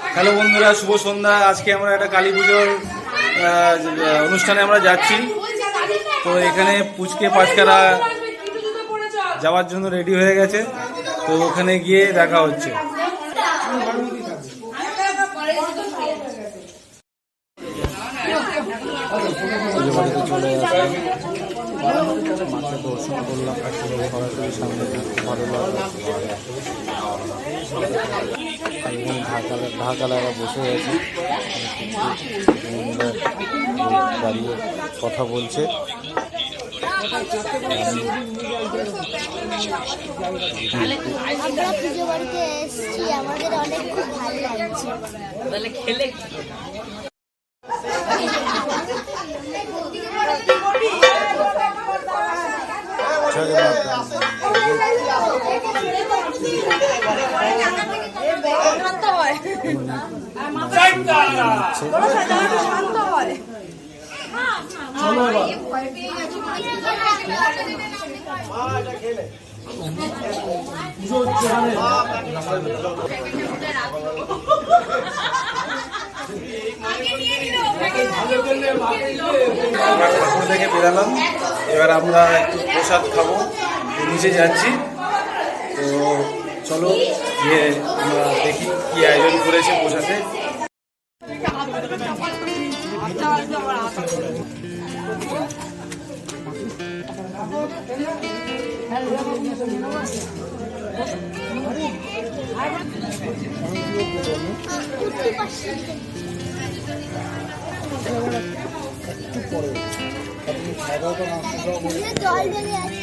Hello বন্ধুরা, শুভ সন্ধ্যা। আজকে আমরা একটা কালী পুজোর অনুষ্ঠানে আমরা যাচ্ছি। তো এখানে পুচকে পাচকারা যাওয়ার জন্য রেডি হয়ে গেছে। তো ওখানে গিয়ে দেখা হচ্ছে। দর্শন করলাম সামনে ভালো লাগল এখন ঢাকা বসে আছে দাঁড়িয়ে কথা বলছে। আমরা পুজো বাড়িতে এসেছি আমাদের অনেক খুব ভালো লাগছে। আমরা থেকে বেরালাম এবার আমরা একটু প্রসাদ খাব। নিচে যাচ্ছি। তো চলো গিয়ে আমরা দেখি কি আয়োজন করেছে প্রসাদে জল ঢেলে আছে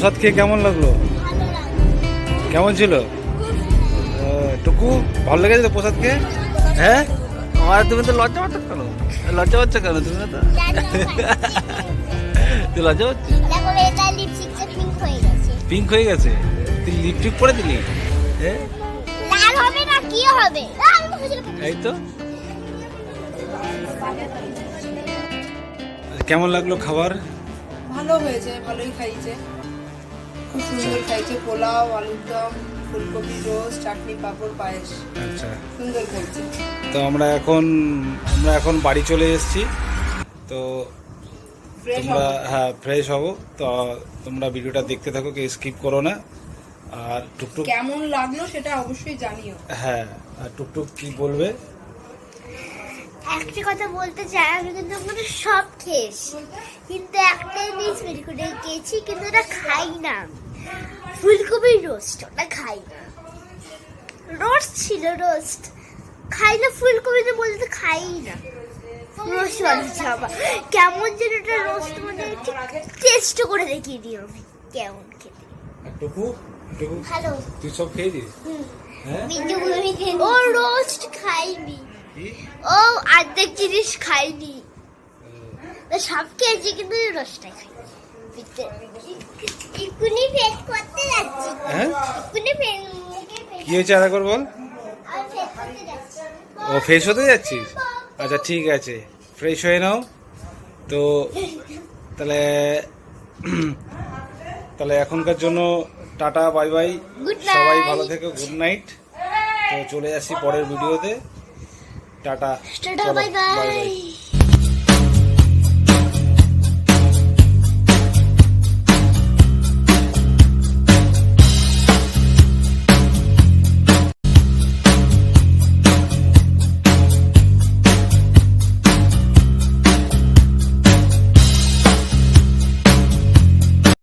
প্রসাদ খেয়ে কেমন লাগল? কেমন ছিল? টুকু ভালো লেগেছে তো প্রসাদ খেয়ে? হ্যাঁ? আমার তুমি তো লজ্জা পাচ্ছ কেন? লজ্জা পাচ্ছ কেন তুমি তো? তুই লজ্জা পাচ্ছিস? পিঙ্ক হয়ে গেছে। হয়ে তুই লিপস্টিক পরে দিলি? হ্যাঁ? হবে না কি হবে? লাল হবে না। এই তো। কেমন লাগল খাবার? ভালো হয়েছে ভালোই খাইছে। খুব সুন্দর খাইছে পোলাও আলুর দম ফুলকপি রোস্ট চাটনি পাঁপড় পায়েস। আচ্ছা। সুন্দর খাইছে তো আমরা এখন আমরা এখন বাড়ি চলে এসেছি। তো তোমরা হ্যাঁ ফ্রেশ হব। তো তোমরা ভিডিওটা দেখতে থাকো কি স্কিপ করো না। আর টুকটুক কেমন লাগল সেটা অবশ্যই জানিও। হ্যাঁ আর টুকটুক কি বলবে? একটা কথা বলতে চাই আমি কিন্তু আমরা সব খেয়েছি। কিন্তু একটা জিনিস বের করে খেয়েছি কিন্তু ওটা খাই না। ফুলকপির রোস্ট ওটা খাই না। রোস্ট ছিল রোস্ট খাই না ফুলকপিতে বলতে খাই না। রোস্ট বানিয়েছে আবার কেমন যেন ওটা রোস্ট মানে টেস্ট করে দেখিয়ে দিই আমি কেমন খেতে। টুকু? টুকু? ভালো তুই সব খেয়েছিস? হ্যাঁ? ও রোস্ট খাইনি? ও অর্ধেক জিনিস খাইনি। সব খেয়েছি কিন্তু রসটা খাই করতে যাচ্ছি। হ্যাঁ? কি হয়েছে আর একবার বল ও ফ্রেশ হতে যাচ্ছিস? আচ্ছা ঠিক আছে। ফ্রেশ হয়ে নাও। তো তাহলে তাহলে এখনকার জন্য টাটা বাই বাই। সবাই ভালো থেকো গুড নাইট তো চলে আসি পরের ভিডিওতে। টাটা টাটা চলো, বাই bye bye. বাই